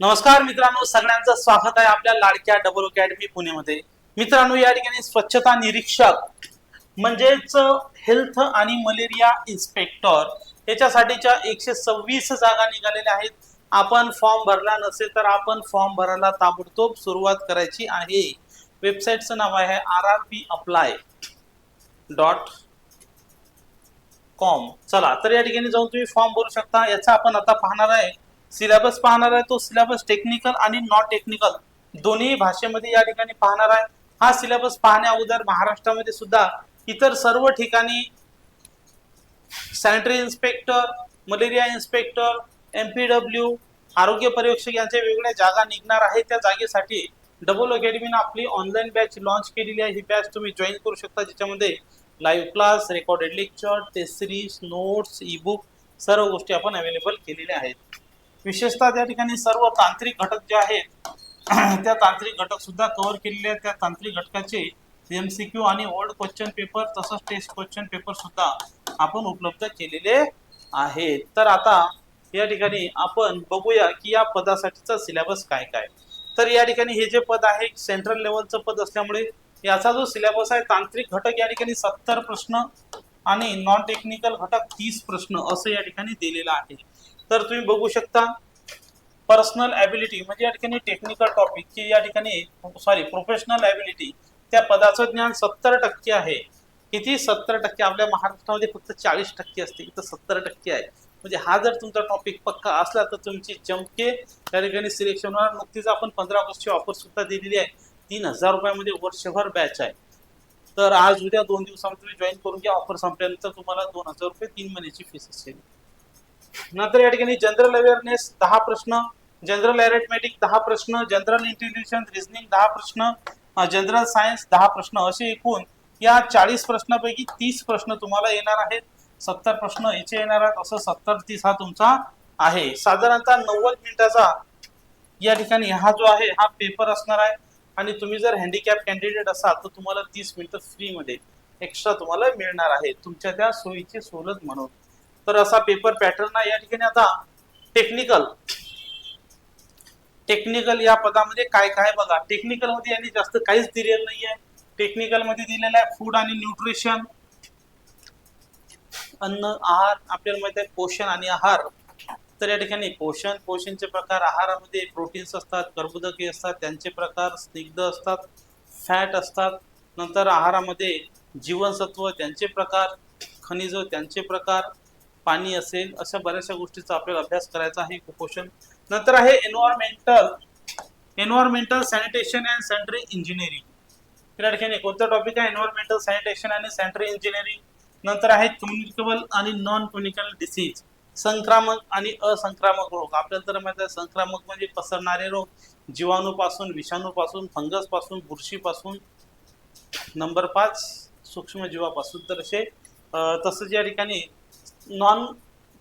नमस्कार मित्रांनो सगळ्यांचं स्वागत आहे आपल्या लाडक्या डबल अकॅडमी पुणेमध्ये. मित्रांनो या ठिकाणी स्वच्छता निरीक्षक म्हणजेच हेल्थ आणि मलेरिया इन्स्पेक्टर याच्यासाठीच्या एकशे सव्वीस जागा निघालेल्या आहेत. आपण फॉर्म भरला नसेल तर आपण फॉर्म भरायला ताबडतोब सुरुवात करायची आहे. वेबसाईटचं नाव आहे R R P apply dot com. चला तर या ठिकाणी जाऊन तुम्ही फॉर्म भरू शकता. याचा आपण आता पाहणार आहे. सिलेबस पाहणार आहे तो सिलेबस टेक्निकल आणि नॉन टेक्निकल दोन्ही भाषेमध्ये या ठिकाणी पाहणार आहे. हा सिलेबस पाहण्या अगोदर महाराष्ट्रामध्ये सुद्धा इतर सर्व ठिकाणी sanitary inspector malaria inspector MPW आरोग्य पर्यवेक्षक यांच्या वेगवेगळ्या जागा निघणार आहेत. त्या जागेसाठी डबल अकॅडमीनं आपली ऑनलाईन बॅच लॉन्च केलेली आहे. ही बॅच तुम्ही जॉईन करू शकता. ज्याच्यामध्ये live class recorded lecture test series notes e book सर्व गोष्टी आपण अवेलेबल केलेल्या आहेत. विशेषतः त्या ठिकाणी सर्व तांत्रिक घटक जे आहेत त्या तांत्रिक घटक सुद्धा कव्हर केलेले आहेत. त्या तांत्रिक घटकाचे एम सी क्यू आणि ओल्ड क्वेश्चन पेपर तसंच टेस्ट क्वेश्चन पेपर सुद्धा आपण उपलब्ध केलेले आहेत. तर आता या ठिकाणी आपण बघूया की या पदासाठीचा सिलेबस काय काय. तर या ठिकाणी हे जे पद आहे सेंट्रल लेवलचं पद असल्यामुळे याचा जो सिलेबस आहे तांत्रिक घटक या ठिकाणी सत्तर प्रश्न आणि नॉन टेक्निकल घटक तीस प्रश्न असं या ठिकाणी दिलेलं आहे. तर तुम्ही बघू शकता पर्सनल ॲबिलिटी म्हणजे या ठिकाणी टेक्निकल टॉपिक की या ठिकाणी सॉरी प्रोफेशनल ॲबिलिटी त्या पदाचं ज्ञान सत्तर टक्के आहे. किती? सत्तर टक्के. आपल्या महाराष्ट्रामध्ये फक्त चाळीस टक्के असते. इथं सत्तर टक्के आहे. म्हणजे हा जर तुमचा टॉपिक पक्का असला तर तुमची चमके त्या ठिकाणी सिलेक्शन होणार. नुकतीच आपण पंधरा ऑगस्टची ऑफर सुद्धा दिलेली आहे. तीन हजार रुपयामध्ये वर्षभर बॅच आहे. तर आज उद्या दोन दिवसामध्ये तुम्ही जॉईन करून घ्या. ऑफर संपल्यानंतर तुम्हाला दोन हजार रुपये तीन महिन्याची फीस असेल नंतर या ठिकाणी जनरल अवेअरनेस दहा प्रश्न जनरल अरेथमॅटिक दहा प्रश्न जनरल इंटेलिजन्स रिझनिंग दहा प्रश्न जनरल सायन्स दहा प्रश्न असे एकूण या चाळीस प्रश्नापैकी तीस प्रश्न तुम्हाला येणार आहेत. सत्तर प्रश्न याचे येणार आहेत. असं सत्तर तीस हा तुमचा आहे. साधारणतः नव्वद मिनिटाचा या ठिकाणी हा जो आहे हा पेपर असणार आहे. आणि तुम्ही जर हँडिकॅप कॅन्डिडेट असाल तर तुम्हाला तीस मिनिटं फ्रीमध्ये एक्स्ट्रा तुम्हाला मिळणार आहे. तुमच्या त्या सोयीची सोलत म्हणून. तर असा पेपर पॅटर्न आहे या ठिकाणी आता टेक्निकल टेक्निकल या पदामध्ये काय काय बघा. टेक्निकलमध्ये यांनी जास्त काहीच दिलेलं नाहीये. टेक्निकलमध्ये दिलेलं आहे फूड आणि न्यूट्रिशन अन्न आहार आपल्याला माहीत आहे पोषण आणि आहार. तर या ठिकाणी पोषण पोषणचे प्रकार आहारामध्ये प्रोटीन्स असतात कर्बोदके असतात त्यांचे प्रकार स्निग्ध असतात फॅट असतात. नंतर आहारामध्ये जीवनसत्व त्यांचे प्रकार खनिज त्यांचे प्रकार पाणी असेल अशा बऱ्याचशा गोष्टीचा आपल्याला अभ्यास करायचा आहे. कुपोषण नंतर आहे environmental environmental sanitation and sanitary engineering या ठिकाणी कोणता टॉपिक आहे? एन्व्हायरमेंटल सॅनिटेशन आणि सॅनिटरी इंजिनिअरिंग नंतर आहे कम्युनिकेबल आणि नॉन कम्युनिकेबल डिसीज संक्रामक आणि असंक्रामक रोग. आपल्याला तर माहिती आहे संक्रामक म्हणजे पसरणारे रोग. जीवाणूपासून विषाणूपासून फंगसपासून बुरशीपासून. नंबर पाच सूक्ष्मजीवापासून. तर असे तसंच या ठिकाणी नॉन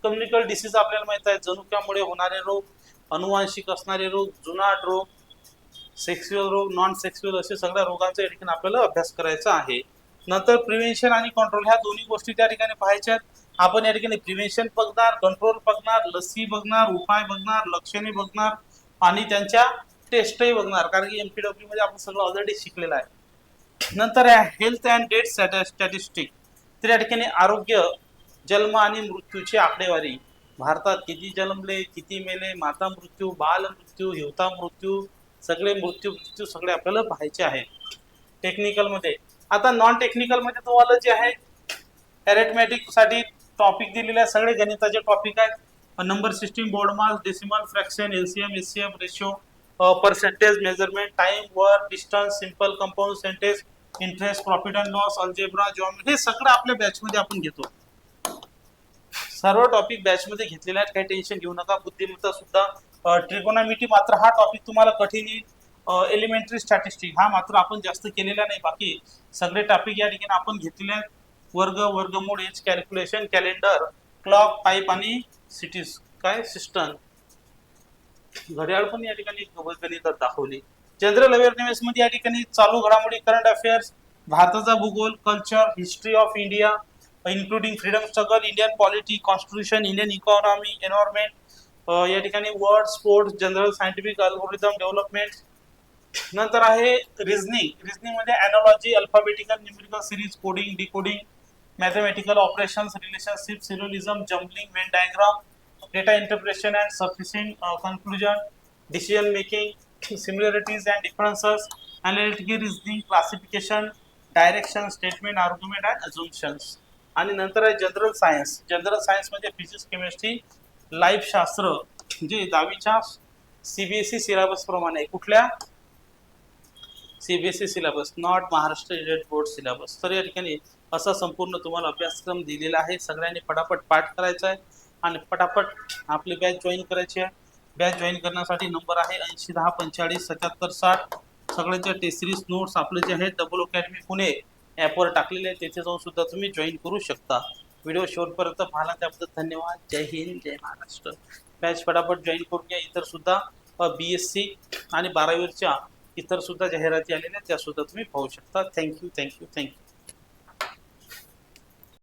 कम्युनिकल डिसीज आपल्याला माहीत आहे. जनुक्यामुळे होणारे रोग अनुवांशिक असणारे रोग जुनाट रोग सेक्स्युअल रोग नॉन सेक्स्युअल असे सगळ्या रोगांचा या ठिकाणी आपल्याला अभ्यास करायचा आहे. नंतर प्रिव्हेन्शन आणि कंट्रोल ह्या दोन्ही गोष्टी त्या ठिकाणी पाहायच्या आपण या ठिकाणी प्रिव्हेन्शन बघणार कंट्रोल बघणार लसी बघणार उपाय बघणार लक्षणे बघणार आणि त्यांच्या टेस्टही बघणार. कारण की एमपीडब्ल्यू मध्ये आपण सगळं ऑलरेडी शिकलेलं आहे. नंतर हेल्थ अँड डेट स्टॅटिस्टिक तर या ठिकाणी आरोग्य जन्म आणि मृत्यूची आकडेवारी. भारतात किती जन्मले किती मेले माता मृत्यू बाल मृत्यू हिवता मृत्यू सगळे मृत्यू मृत्यू सगळे आपल्याला पाहायचे आहे टेक्निकलमध्ये आता नॉन टेक्निकलमध्ये तुम्हाला जे आहे अरेटमॅटिकसाठी टॉपिक दिलेले आहे सगळे गणिताचे टॉपिक आहेत. Number system BODMAS decimal fraction LCM ACM ratio percentage measurement time work distance simple compound centage interest profit and loss algebra germ हे सगळं आपल्या बॅचमध्ये आपण घेतो. सर्व टॉपिक बॅचमध्ये घेतलेले आहेत. काही टेन्शन घेऊ नका. बुद्धिमत्ता सुद्धा ट्रिगोनॉमिटी मात्र हा टॉपिक तुम्हाला कठीण येईल. एलिमेंटरी स्टॅटिस्टिक हा मात्र आपण जास्त केलेला नाही. बाकी सगळे टॉपिक या ठिकाणी आपण घेतलेले आहेत. वर्ग वर्गमूळ age calculation calendar clock pipe आणि सिटीज काय? सिस्टम घड्याळ पण या ठिकाणी गणितात दाखवली. जनरल अवेअरनेस मध्ये या ठिकाणी चालू घडामोडी करंट अफेअर्स भारताचा भूगोल culture history of India including freedom struggle Indian polity constitution Indian economy environment या ठिकाणी world sports general scientific algorithm development नंतर आहे reasoning रिझनिंगमध्ये analogy alphabetical numerical series coding decoding mathematical operations relationship serialism jumbling Venn diagram data interpretation and sufficient conclusion decision making similarities and differences analytical reasoning classification direction statement argument and assumptions आणि नंतर आहे general science general science म्हणजे physics chemistry life शास्त्र जे दहावीच्या CBSE syllabus प्रमाणे आहे. कुठल्या? CBSE syllabus not Maharashtra state board syllabus तर या ठिकाणी असा संपूर्ण तुम्हाला अभ्यासक्रम दिलेला आहे. सगळ्यांनी पटापट पाठ करायचा आहे आणि पटापट आपली बॅच जॉईन करायची आहे. बॅच जॉईन करण्यासाठी नंबर आहे ऐंशी दहा पंचेचाळीस सत्याहत्तर साठ. सगळ्यांच्या टेस्ट सिरीज नोट्स आपले जे आहेत डबल अकॅडमी पुणे. ॲपवर टाकलेले आहे तेथे जाऊन सुद्धा तुम्ही जॉईन करू शकता. व्हिडिओ शेवटपर्यंत पाहिला त्याबद्दल धन्यवाद. जय हिंद जय महाराष्ट्र. बॅच फटाफट जॉईन करून घ्या. इतर सुद्धा बी एस सी आणि बारावीच्या इतर सुद्धा जाहिराती आलेल्या त्यासुद्धा त्या सुद्धा तुम्ही पाहू शकता. Thank you thank you thank you